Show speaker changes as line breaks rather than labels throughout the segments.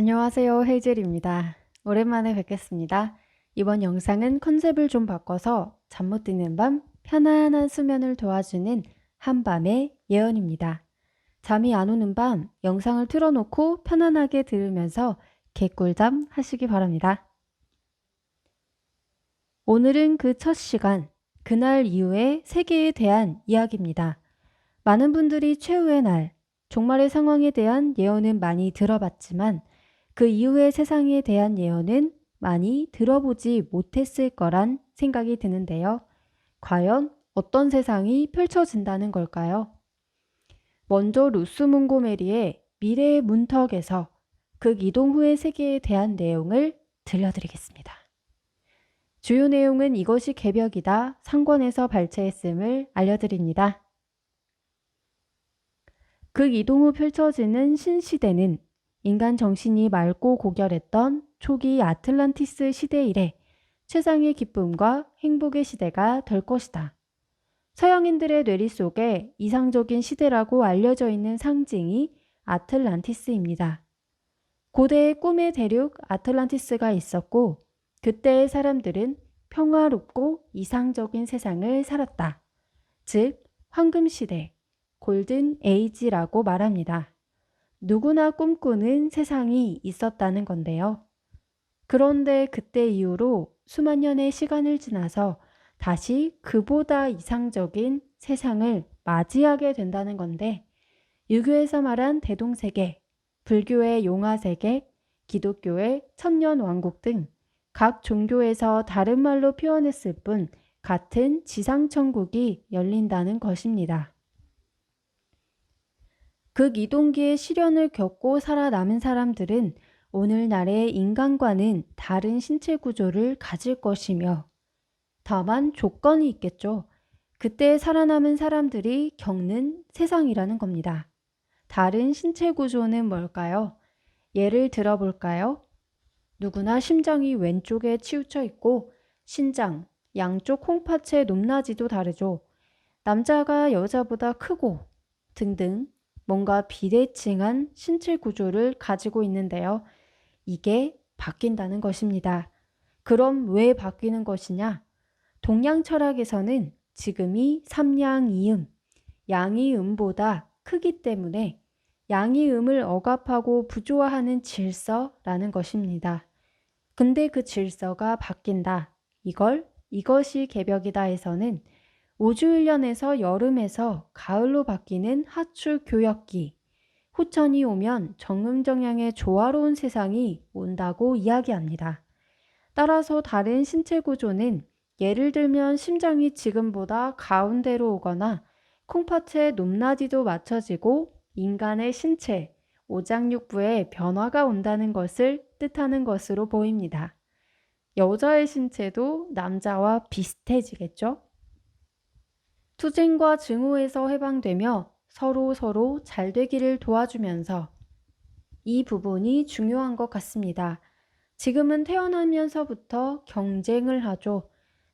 안녕하세요. 헤이즐입니다. 오랜만에 뵙겠습니다. 이번 영상은 컨셉을 좀 바꿔서 잠 못 드는 밤 편안한 수면을 도와주는 한밤의 예언입니다. 잠이 안 오는 밤 영상을 틀어놓고 편안하게 들으면서 개꿀잠 하시기 바랍니다. 오늘은 그 첫 시간, 그날 이후의 세계에 대한 이야기입니다. 많은 분들이 최후의 날, 종말의 상황에 대한 예언은 많이 들어봤지만 그 이후의 세상에 대한 예언은 많이 들어보지 못했을 거란 생각이 드는데요. 과연 어떤 세상이 펼쳐진다는 걸까요? 먼저 루스 몽고메리의 미래의 문턱에서 극 이동 후의 세계에 대한 내용을 들려드리겠습니다. 주요 내용은 이것이 개벽이다 상권에서 발췌했음을 알려드립니다. 극 이동 후 펼쳐지는 신시대는 인간 정신이 맑고 고결했던 초기 아틀란티스 시대 이래 최상의 기쁨과 행복의 시대가 될 것이다. 서양인들의 뇌리 속에 이상적인 시대라고 알려져 있는 상징이 아틀란티스입니다. 고대의 꿈의 대륙 아틀란티스가 있었고 그때의 사람들은 평화롭고 이상적인 세상을 살았다. 즉, 황금시대, 골든 에이지라고 말합니다. 누구나 꿈꾸는 세상이 있었다는 건데요. 그런데 그때 이후로 수만 년의 시간을 지나서 다시 그보다 이상적인 세상을 맞이하게 된다는 건데, 유교에서 말한 대동세계, 불교의 용화세계, 기독교의 천년왕국 등 각 종교에서 다른 말로 표현했을 뿐 같은 지상천국이 열린다는 것입니다. 극이동기의 시련을 겪고 살아남은 사람들은 오늘날의 인간과는 다른 신체 구조를 가질 것이며 다만 조건이 있겠죠. 그때 살아남은 사람들이 겪는 세상이라는 겁니다. 다른 신체 구조는 뭘까요? 예를 들어볼까요? 누구나 심장이 왼쪽에 치우쳐 있고 신장, 양쪽 콩팥의 높낮이도 다르죠. 남자가 여자보다 크고 등등 뭔가 비대칭한 신체 구조를 가지고 있는데요. 이게 바뀐다는 것입니다. 그럼 왜 바뀌는 것이냐? 동양 철학에서는 지금이 삼양이음, 양이음보다 크기 때문에 양이음을 억압하고 부조화하는 질서라는 것입니다. 근데 그 질서가 바뀐다. 이걸 이것이 개벽이다 에서는 우주일련에서 여름에서 가을로 바뀌는 하추 교역기, 후천이 오면 정음정양의 조화로운 세상이 온다고 이야기합니다. 따라서 다른 신체 구조는 예를 들면 심장이 지금보다 가운데로 오거나 콩팥의 높낮이도 맞춰지고 인간의 신체, 오장육부에 변화가 온다는 것을 뜻하는 것으로 보입니다. 여자의 신체도 남자와 비슷해지겠죠? 투쟁과 증오에서 해방되며 서로 서로 잘 되기를 도와주면서 이 부분이 중요한 것 같습니다. 지금은 태어나면서부터 경쟁을 하죠.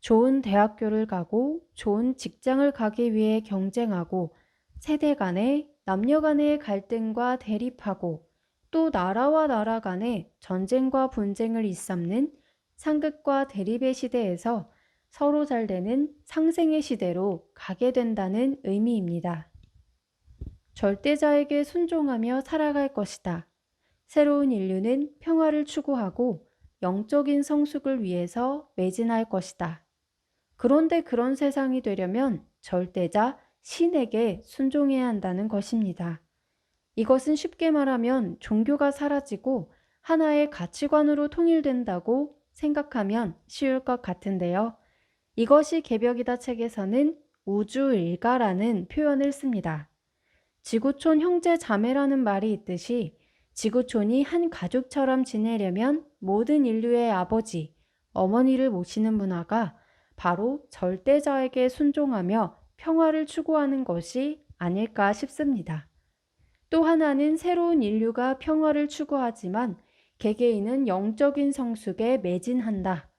좋은 대학교를 가고 좋은 직장을 가기 위해 경쟁하고 세대 간의 남녀 간의 갈등과 대립하고 또 나라와 나라 간의 전쟁과 분쟁을 일삼는 상극과 대립의 시대에서 서로 잘 되는 상생의 시대로 가게 된다는 의미입니다. 절대자에게 순종하며 살아갈 것이다. 새로운 인류는 평화를 추구하고 영적인 성숙을 위해서 매진할 것이다. 그런데 그런 세상이 되려면 절대자 신에게 순종해야 한다는 것입니다. 이것은 쉽게 말하면 종교가 사라지고 하나의 가치관으로 통일된다고 생각하면 쉬울 것 같은데요. 이것이 개벽이다 책에서는 우주일가라는 표현을 씁니다. 지구촌 형제 자매라는 말이 있듯이 지구촌이 한 가족처럼 지내려면 모든 인류의 아버지, 어머니를 모시는 문화가 바로 절대자에게 순종하며 평화를 추구하는 것이 아닐까 싶습니다. 또 하나는 새로운 인류가 평화를 추구하지만 개개인은 영적인 성숙에 매진한다.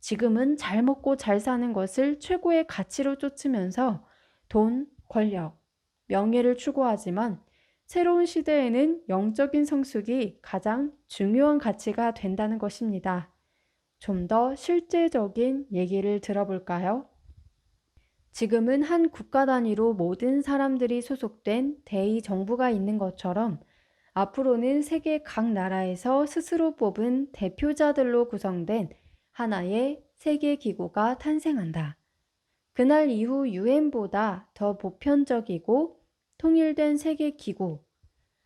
지금은 잘 먹고 잘 사는 것을 최고의 가치로 쫓으면서 돈, 권력, 명예를 추구하지만 새로운 시대에는 영적인 성숙이 가장 중요한 가치가 된다는 것입니다. 좀 더 실제적인 얘기를 들어볼까요? 지금은 한 국가 단위로 모든 사람들이 소속된 대의 정부가 있는 것처럼 앞으로는 세계 각 나라에서 스스로 뽑은 대표자들로 구성된 하나의 세계 기구가 탄생한다. 그날 이후 유엔보다 더 보편적이고 통일된 세계 기구,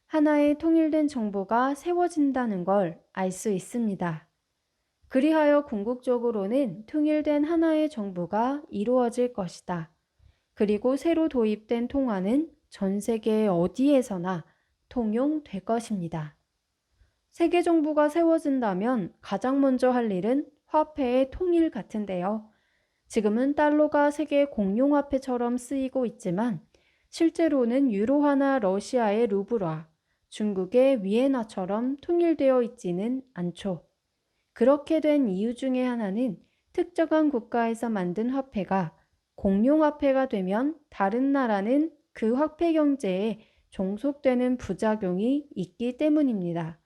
하나의 통일된 정부가 세워진다는 걸 알 수 있습니다. 그리하여 궁극적으로는 통일된 하나의 정부가 이루어질 것이다. 그리고 새로 도입된 통화는 전 세계 어디에서나 통용될 것입니다. 세계 정부가 세워진다면 가장 먼저 할 일은 화폐의 통일 같은데요. 지금은 달러가 세계 공용화폐처럼 쓰이고 있지만 실제로는 유로화나 러시아의 루블화, 중국의 위에나처럼 통일되어 있지는 않죠. 그렇게 된 이유 중에 하나는 특정한 국가에서 만든 화폐가 공용화폐가 되면 다른 나라는 그 화폐 경제에 종속되는 부작용이 있기 때문입니다.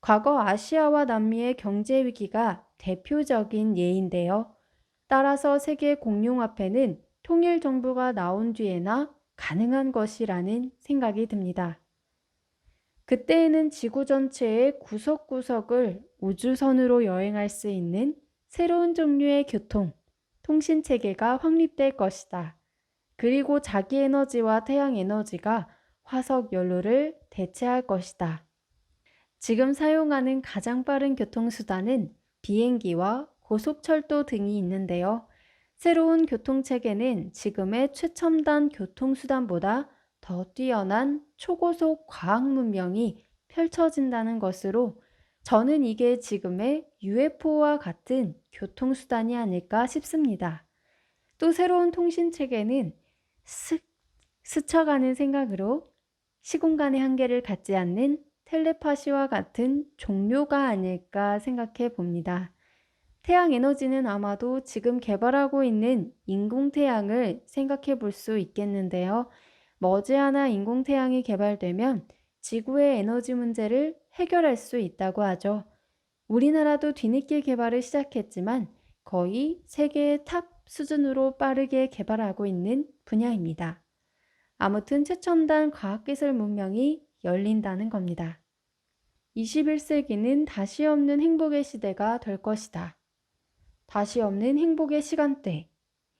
과거 아시아와 남미의 경제 위기가 대표적인 예인데요. 따라서 세계 공용화폐는 통일 정부가 나온 뒤에나 가능한 것이라는 생각이 듭니다. 그때에는 지구 전체의 구석구석을 우주선으로 여행할 수 있는 새로운 종류의 교통, 통신 체계가 확립될 것이다. 그리고 자기 에너지와 태양 에너지가 화석 연료를 대체할 것이다. 지금 사용하는 가장 빠른 교통수단은 비행기와 고속철도 등이 있는데요. 새로운 교통체계는 지금의 최첨단 교통수단보다 더 뛰어난 초고속 과학 문명이 펼쳐진다는 것으로 저는 이게 지금의 UFO와 같은 교통수단이 아닐까 싶습니다. 또 새로운 통신체계는 슥 스쳐가는 생각으로 시공간의 한계를 갖지 않는 텔레파시와 같은 종료가 아닐까 생각해 봅니다. 태양 에너지는 아마도 지금 개발하고 있는 인공태양을 생각해 볼 수 있겠는데요. 머지않아 인공태양이 개발되면 지구의 에너지 문제를 해결할 수 있다고 하죠. 우리나라도 뒤늦게 개발을 시작했지만 거의 세계의 탑 수준으로 빠르게 개발하고 있는 분야입니다. 아무튼 최첨단 과학기술 문명이 열린다는 겁니다. 21세기는 다시 없는 행복의 시대가 될 것이다. 다시 없는 행복의 시간대.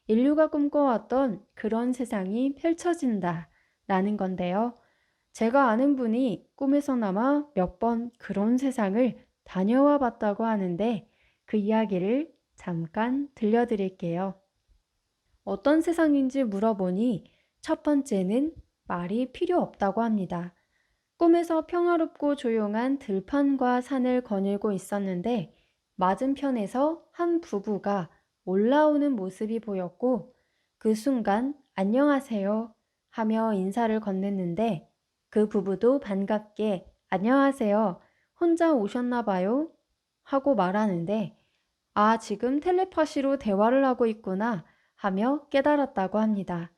인류가 꿈꿔왔던 그런 세상이 펼쳐진다. 라는 건데요. 제가 아는 분이 꿈에서나마 몇 번 그런 세상을 다녀와 봤다고 하는데 그 이야기를 잠깐 들려드릴게요. 어떤 세상인지 물어보니 첫 번째는 말이 필요 없다고 합니다. 꿈에서 평화롭고 조용한 들판과 산을 거닐고 있었는데 맞은편에서 한 부부가 올라오는 모습이 보였고 그 순간 안녕하세요 하며 인사를 건넸는데 그 부부도 반갑게 안녕하세요. 혼자 오셨나 봐요. 하고 말하는데 아, 지금 텔레파시로 대화를 하고 있구나 하며 깨달았다고 합니다.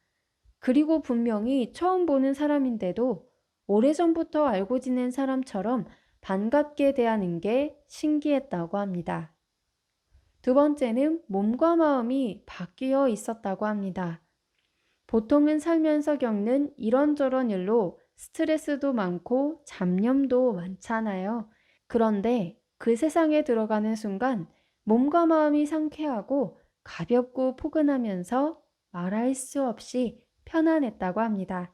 그리고 분명히 처음 보는 사람인데도 오래전부터 알고 지낸 사람처럼 반갑게 대하는 게 신기했다고 합니다. 두 번째는 몸과 마음이 바뀌어 있었다고 합니다. 보통은 살면서 겪는 이런저런 일로 스트레스도 많고 잡념도 많잖아요. 그런데 그 세상에 들어가는 순간 몸과 마음이 상쾌하고 가볍고 포근하면서 말할 수 없이 편안했다고 합니다.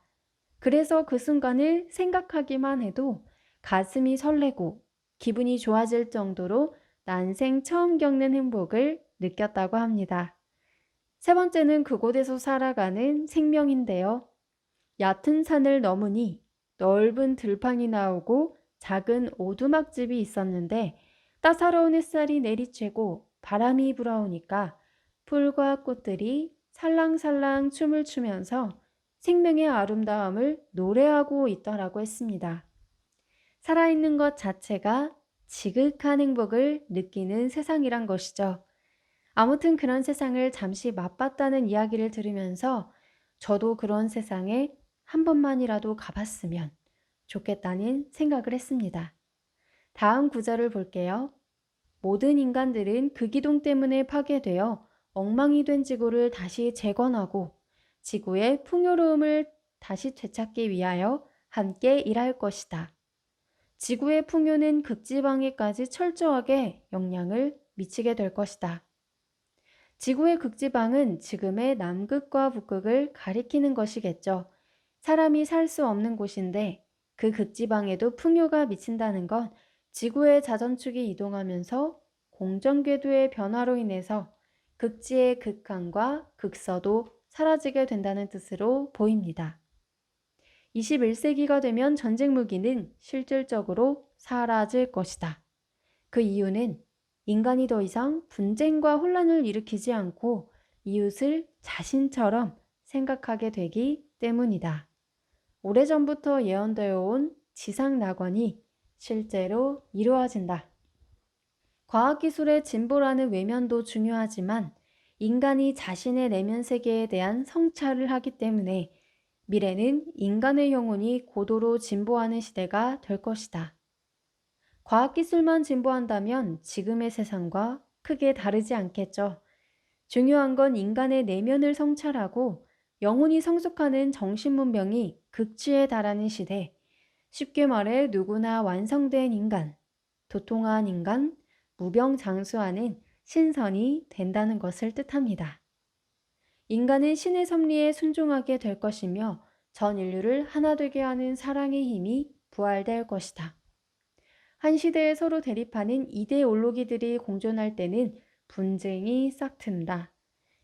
그래서 그 순간을 생각하기만 해도 가슴이 설레고 기분이 좋아질 정도로 난생 처음 겪는 행복을 느꼈다고 합니다. 세 번째는 그곳에서 살아가는 생명인데요. 얕은 산을 넘으니 넓은 들판이 나오고 작은 오두막집이 있었는데 따사로운 햇살이 내리쬐고 바람이 불어오니까 풀과 꽃들이 살랑살랑 춤을 추면서 생명의 아름다움을 노래하고 있더라고 했습니다. 살아있는 것 자체가 지극한 행복을 느끼는 세상이란 것이죠. 아무튼 그런 세상을 잠시 맛봤다는 이야기를 들으면서 저도 그런 세상에 한 번만이라도 가봤으면 좋겠다는 생각을 했습니다. 다음 구절을 볼게요. 모든 인간들은 그 기둥 때문에 파괴되어 엉망이 된 지구를 다시 재건하고 지구의 풍요로움을 다시 되찾기 위하여 함께 일할 것이다. 지구의 풍요는 극지방에까지 철저하게 영향을 미치게 될 것이다. 지구의 극지방은 지금의 남극과 북극을 가리키는 것이겠죠. 사람이 살 수 없는 곳인데 그 극지방에도 풍요가 미친다는 건 지구의 자전축이 이동하면서 공전궤도의 변화로 인해서 극지의 극한과 극서도 사라지게 된다는 뜻으로 보입니다. 21세기가 되면 전쟁 무기는 실질적으로 사라질 것이다. 그 이유는 인간이 더 이상 분쟁과 혼란을 일으키지 않고 이웃을 자신처럼 생각하게 되기 때문이다. 오래전부터 예언되어 온 지상 낙원이 실제로 이루어진다. 과학기술의 진보라는 외면도 중요하지만 인간이 자신의 내면 세계에 대한 성찰을 하기 때문에 미래는 인간의 영혼이 고도로 진보하는 시대가 될 것이다. 과학기술만 진보한다면 지금의 세상과 크게 다르지 않겠죠. 중요한 건 인간의 내면을 성찰하고 영혼이 성숙하는 정신문명이 극치에 달하는 시대. 쉽게 말해 누구나 완성된 인간, 도통한 인간, 무병장수하는 신선이 된다는 것을 뜻합니다. 인간은 신의 섭리에 순종하게 될 것이며 전 인류를 하나 되게 하는 사랑의 힘이 부활될 것이다. 한 시대에 서로 대립하는 이데올로기들이 공존할 때는 분쟁이 싹튼다.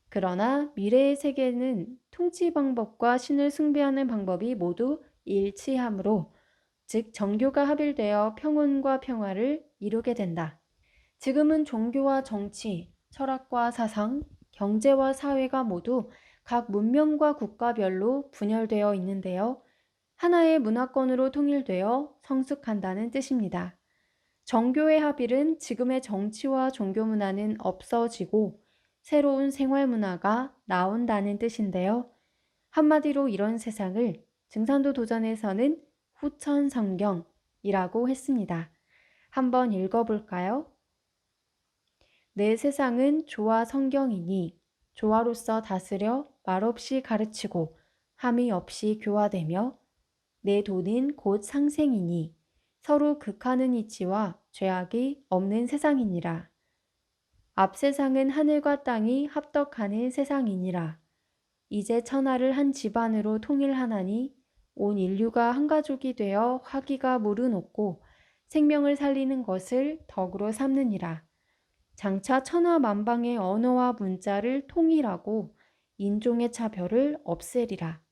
그러나 미래의 세계는 통치 방법과 신을 숭배하는 방법이 모두 일치하므로 즉 정교가 합일되어 평온과 평화를 이루게 된다. 지금은 종교와 정치, 철학과 사상, 경제와 사회가 모두 각 문명과 국가별로 분열되어 있는데요. 하나의 문화권으로 통일되어 성숙한다는 뜻입니다. 정교의 합일은 지금의 정치와 종교 문화는 없어지고 새로운 생활 문화가 나온다는 뜻인데요. 한마디로 이런 세상을 증산도 도전에서는 후천 성경이라고 했습니다. 한번 읽어볼까요? 내 세상은 조화 성경이니 조화로서 다스려 말없이 가르치고 함이 없이 교화되며 내 돈은 곧 상생이니 서로 극하는 이치와 죄악이 없는 세상이니라. 앞 세상은 하늘과 땅이 합덕하는 세상이니라. 이제 천하를 한 집안으로 통일하나니 온 인류가 한 가족이 되어 화기가 무르놓고 생명을 살리는 것을 덕으로 삼느니라. 장차 천하 만방의 언어와 문자를 통일하고 인종의 차별을 없애리라.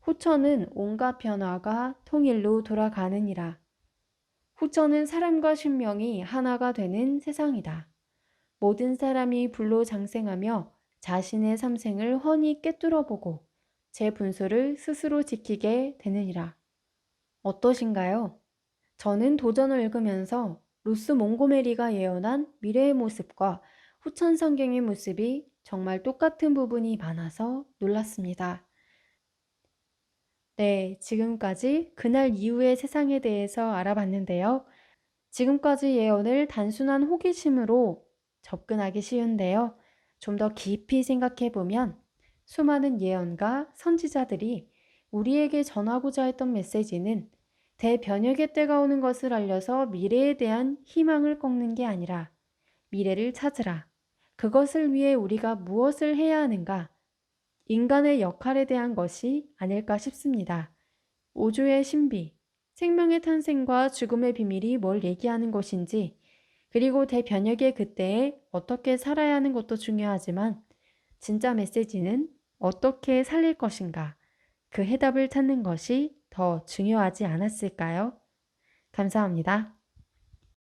후처는 온갖 변화가 통일로 돌아가느니라. 후처는 사람과 신명이 하나가 되는 세상이다. 모든 사람이 불로 장생하며 자신의 삼생을 훤히 꿰뚫어보고 제 분수를 스스로 지키게 되느니라. 어떠신가요? 저는 도전을 읽으면서 루스 몽고메리가 예언한 미래의 모습과 후천 성경의 모습이 정말 똑같은 부분이 많아서 놀랐습니다. 네, 지금까지 그날 이후의 세상에 대해서 알아봤는데요. 지금까지 예언을 단순한 호기심으로 접근하기 쉬운데요. 좀 더 깊이 생각해 보면 수많은 예언가 선지자들이 우리에게 전하고자 했던 메시지는 대변혁의 때가 오는 것을 알려서 미래에 대한 희망을 꺾는 게 아니라 미래를 찾으라. 그것을 위해 우리가 무엇을 해야 하는가? 인간의 역할에 대한 것이 아닐까 싶습니다. 우주의 신비, 생명의 탄생과 죽음의 비밀이 뭘 얘기하는 것인지, 그리고 대변혁의 그때에 어떻게 살아야 하는 것도 중요하지만, 진짜 메시지는 어떻게 살릴 것인가, 그 해답을 찾는 것이 더 중요하지 않았을까요? 감사합니다.